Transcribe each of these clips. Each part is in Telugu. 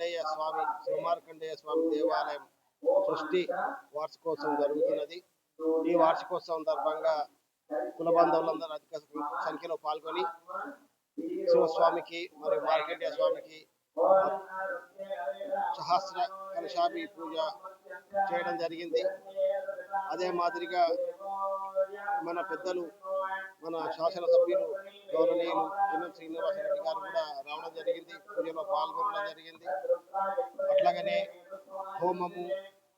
మార్కండేయ స్వామి శ్రీమార్కండేయ స్వామి దేవాలయం సృష్టి వార్షికోత్సవం జరుగుతున్నది. ఈ వార్షికోత్సవం సందర్భంగా కుల బంధువులందరూ అధిక సంఖ్యలో పాల్గొని శివస్వామికి మరియు మార్కండేయ స్వామికి సహస్ర కలశాభి పూజ చేయడం జరిగింది. అదే మాదిరిగా మన పెద్దలు మన శాసనసభ్యులు గౌరవనీయులు ఎన్ఎం శ్రీనివాసరెడ్డి గారు కూడా రావడం జరిగింది. పూజలో పాల్గొనడం జరిగింది. అట్లాగనే హోమము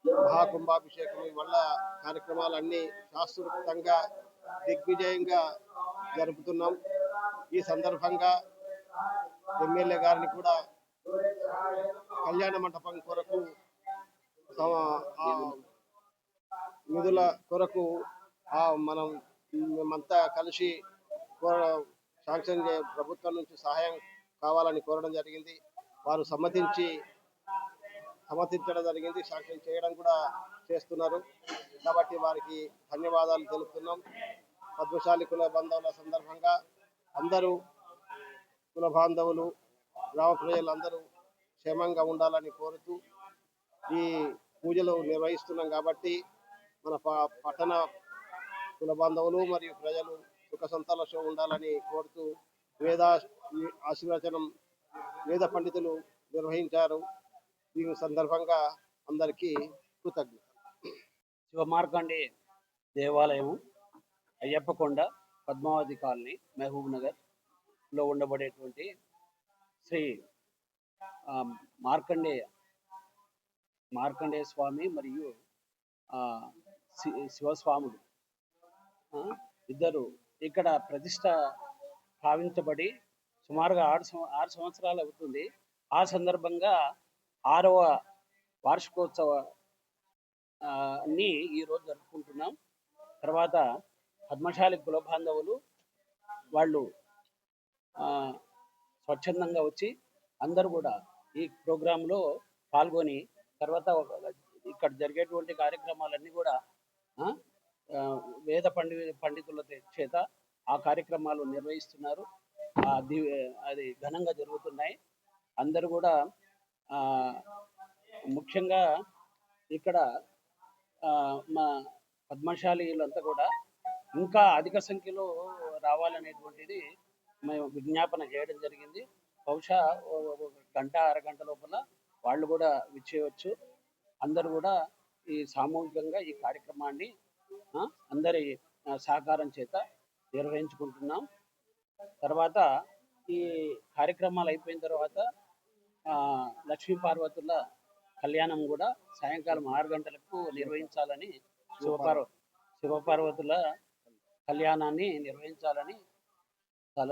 మహాకుంభాభిషేకం వల్ల కార్యక్రమాలన్నీ శాస్త్రోక్తంగా దిగ్విజయంగా జరుపుతున్నాం. ఈ సందర్భంగా ఎమ్మెల్యే గారిని కూడా కళ్యాణ మండపం కొరకు తమ నిధుల కొరకు మనం మేమంతా కలిసి శాంక్షన్ ప్రభుత్వం నుంచి సహాయం కావాలని కోరడం జరిగింది. వారు సమ్మతించి సమర్థించడం జరిగింది. శాంక్షన్ చేయడం కూడా చేస్తున్నారు. కాబట్టి వారికి ధన్యవాదాలు తెలుపుతున్నాం. పద్మశాలి కుల బంధువుల సందర్భంగా అందరూ కుల బాంధవులు గ్రామ ప్రజలందరూ క్షేమంగా ఉండాలని కోరుతూ ఈ పూజలు నిర్వహిస్తున్నాం కాబట్టి మన పట్టణ కుల బాంధవులు మరియు ప్రజలు సుఖ సంతోషం ఉండాలని కోరుతూ వేద ఆశీర్వచనం వేద పండితులు నిర్వహించారు. ఈ సందర్భంగా అందరికీ కృతజ్ఞత శివమార్కండి దేవాలయము అయ్యప్పకొండ పద్మావతి కాలనీ మహబూబ్ నగర్లో ఉండబడేటువంటి శ్రీ ఆ, మార్కండేయ స్వామి మరియు ఆ, శి- శివస్వాములు ఇద్దరు ఇక్కడ ప్రతిష్ట భావించబడి సుమారుగా ఆరు ఆరు సంవత్సరాలు అవుతుంది. ఆ సందర్భంగా ఆరవ వార్షికోత్సవ అన్ని ఈరోజు జరుపుకుంటున్నాం. తర్వాత పద్మశాలి కుల బాంధవులు వాళ్ళు స్వచ్ఛందంగా వచ్చి అందరూ కూడా ఈ ప్రోగ్రాంలో పాల్గొని తర్వాత ఇక్కడ జరిగేటువంటి కార్యక్రమాలన్నీ కూడా ఆ, వేద పండి పండితుల చేత ఆ కార్యక్రమాలు నిర్వహిస్తున్నారు. అది ఘనంగా జరుగుతున్నాయి. అందరూ కూడా ముఖ్యంగా ఇక్కడ ఆ, మా పద్మశాలీలంతా కూడా ఇంకా అధిక సంఖ్యలో రావాలనేటువంటిది మేము విజ్ఞాపన చేయడం జరిగింది. బహుశా గంట అరగంట లోపల వాళ్ళు కూడా విచ్చేయవచ్చు అందరూ కూడా ఈ సామూహికంగా ఈ కార్యక్రమాన్ని ఆ, అందరి సహకారం చేత నిర్వహించుకుంటున్నాం. తర్వాత ఈ కార్యక్రమాలు అయిపోయిన తర్వాత ఆ, లక్ష్మీ పార్వతుల కళ్యాణం కూడా సాయంకాలం ఆరు గంటలకు నిర్వహించాలని శివపార్వ శివపార్వతుల కళ్యాణాన్ని నిర్వహించాలని తల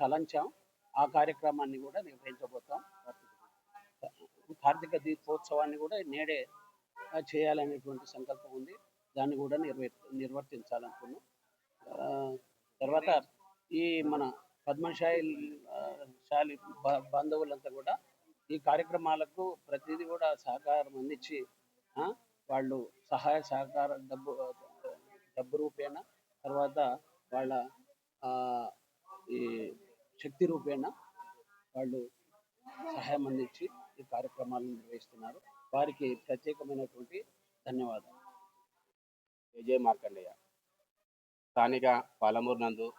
తలంచాం. ఆ కార్యక్రమాన్ని కూడా నిర్వహించబోతాం. కార్తీక దీపోత్సవాన్ని కూడా నేడే చేయాలనేటువంటి సంకల్పం ఉంది. దాన్ని కూడా నిర్వ నిర్వర్తించాలనుకున్నాం. తర్వాత ఈ మన పద్మశాలి శాలి బ- బంధువులంతా కూడా ఈ కార్యక్రమాలకు ప్రతిదీ కూడా సహకారం అందించి ఆ, వాళ్ళు సహాయ సహకార డబ్బు డబ్బు రూపేణ తర్వాత వాళ్ళ ఆ, ఈ శక్తి రూపేణ వాళ్ళు సహాయం అందించి ఈ కార్యక్రమాలను నిర్వహిస్తున్నారు. వారికి ప్రత్యేకమైనటువంటి ధన్యవాదాలు. విజయ మార్కండేయ. స్థానిక పాలమూరు నందు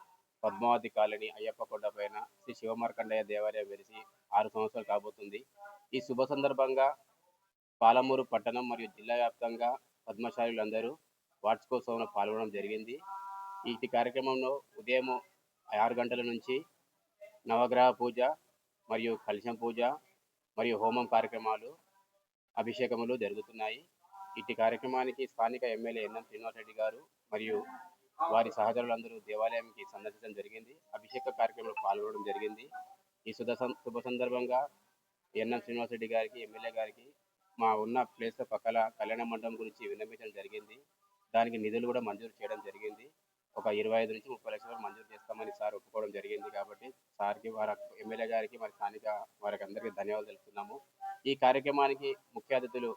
పద్మావతి కాలనీ అయ్యప్ప కొండ పైన శ్రీ శివమార్కండేయ దేవాలయం వెలిసి ఆరు సంవత్సరాలు కాబోతుంది. ఈ శుభ సందర్భంగా పాలమూరు పట్టణం మరియు జిల్లా వ్యాప్తంగా పద్మశాలులందరూ వార్షికోత్సవంలో పాల్గొనడం జరిగింది. ఈ కార్యక్రమంలో ఉదయం ఆరు గంటల నుంచి నవగ్రహ పూజ మరియు కలశం పూజ మరియు హోమం కార్యక్రమాలు అభిషేకములు జరుగుతున్నాయి. ఇట్టి కార్యక్రమానికి స్థానిక ఎమ్మెల్యే ఎన్ఎం శ్రీనివాసరెడ్డి గారు మరియు వారి సహచరులందరూ దేవాలయంకి సందర్శించడం జరిగింది. అభిషేక కార్యక్రమంలో పాల్గొనడం జరిగింది. ఈ శుభ సం- శుభ సందర్భంగా ఎన్ఎం శ్రీనివాసరెడ్డి గారికి ఎమ్మెల్యే గారికి మా ఉన్న ప్లేస్ పక్కల కళ్యాణ మండపం గురించి విన్నపించడం జరిగింది. దానికి నిధులు కూడా మంజూరు చేయడం జరిగింది. ఒక ఇరవై ఐదు నుంచి ముప్పై లక్షల వరకు మంజూరు చేస్తామని సార్ ఒప్పుకోవడం జరిగింది కాబట్టి సార్కి వారి ఎమ్మెల్యే గారికి మరి స్థానిక వారికి అందరికీ ధన్యవాదాలు తెలుపుతున్నాము. ఈ కార్యక్రమానికి ముఖ్య అతిథులు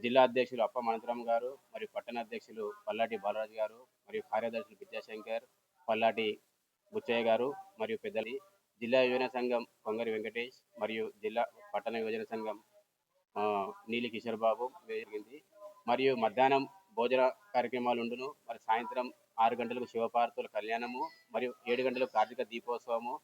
జిల్లా అధ్యక్షులు అప్ప మనంతరం గారు మరియు పట్టణ అధ్యక్షులు పల్లాటి బాలరాజు గారు మరియు కార్యదర్శులు విద్యాశంకర్ పల్లాటి బుచ్చయ్య గారు మరియు పెద్దలి జిల్లా యువజన సంఘం కొంగరి వెంకటేష్ మరియు జిల్లా పట్టణ యువజన సంఘం నీలి కిషోర్ బాబు జరిగింది మరియు మధ్యాహ్నం భోజన కార్యక్రమాలు ఉండును మరి సాయంత్రం ఆరు గంటలకు శివపార్వతుల కళ్యాణము మరియు ఏడు గంటలకు కార్తీక దీపోత్సవము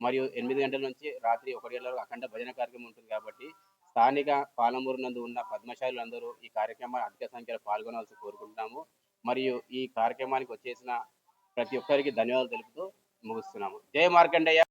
మరియు ఎనిమిది గంటల నుంచి రాత్రి ఒకటి గంటల వరకు అఖండ భజన కార్యక్రమం ఉంటుంది కాబట్టి స్థానిక పాలమూరు నందు ఉన్న పద్మశాలులు అందరూ ఈ కార్యక్రమాన్ని అధిక సంఖ్యలో పాల్గొనాల్సి కోరుకుంటున్నాము. మరియు ఈ కార్యక్రమానికి వచ్చేసిన ప్రతి ఒక్కరికి ధన్యవాదాలు తెలుపుతూ ముగిస్తున్నాము. జయ మార్కండయ్య